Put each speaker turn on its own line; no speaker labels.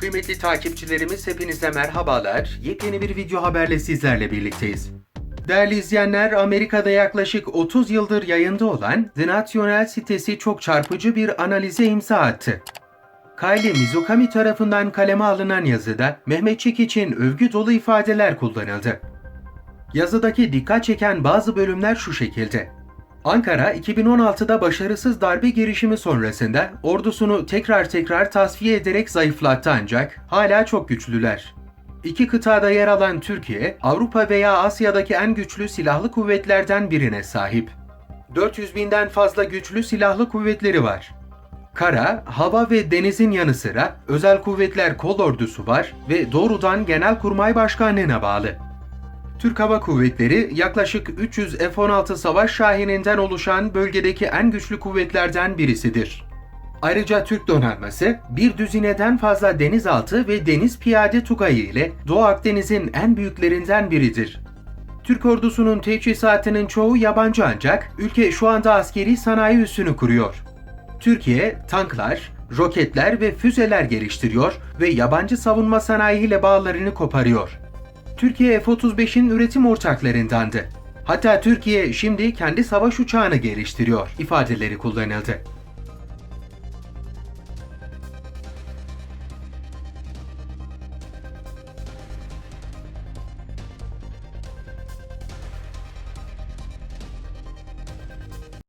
Kıymetli takipçilerimiz hepinize merhabalar. Yepyeni bir video haberle sizlerle birlikteyiz. Değerli izleyenler, Amerika'da yaklaşık 30 yıldır yayında olan The National sitesi çok çarpıcı bir analize imza attı. Kylie Mizukami tarafından kaleme alınan yazıda Mehmetçik için övgü dolu ifadeler kullanıldı. Yazıdaki dikkat çeken bazı bölümler şu şekilde. Ankara 2016'da başarısız darbe girişimi sonrasında ordusunu tekrar tekrar tasfiye ederek zayıflattı ancak hala çok güçlüler. İki kıtada yer alan Türkiye, Avrupa veya Asya'daki en güçlü silahlı kuvvetlerden birine sahip. 400 binden fazla güçlü silahlı kuvvetleri var. Kara, hava ve denizin yanı sıra özel kuvvetler kol ordusu var ve doğrudan Genelkurmay Başkanlığı'na bağlı. Türk Hava Kuvvetleri yaklaşık 300 F-16 savaş şahininden oluşan bölgedeki en güçlü kuvvetlerden birisidir. Ayrıca Türk donanması bir düzineden fazla denizaltı ve deniz piyade tugayı ile Doğu Akdeniz'in en büyüklerinden biridir. Türk ordusunun teçhizatının çoğu yabancı ancak ülke şu anda askeri sanayi üssünü kuruyor. Türkiye tanklar, roketler ve füzeler geliştiriyor ve yabancı savunma sanayiyle bağlarını koparıyor. Türkiye F-35'in üretim ortaklarındandı. Hatta Türkiye şimdi kendi savaş uçağını geliştiriyor ifadeleri kullanıldı.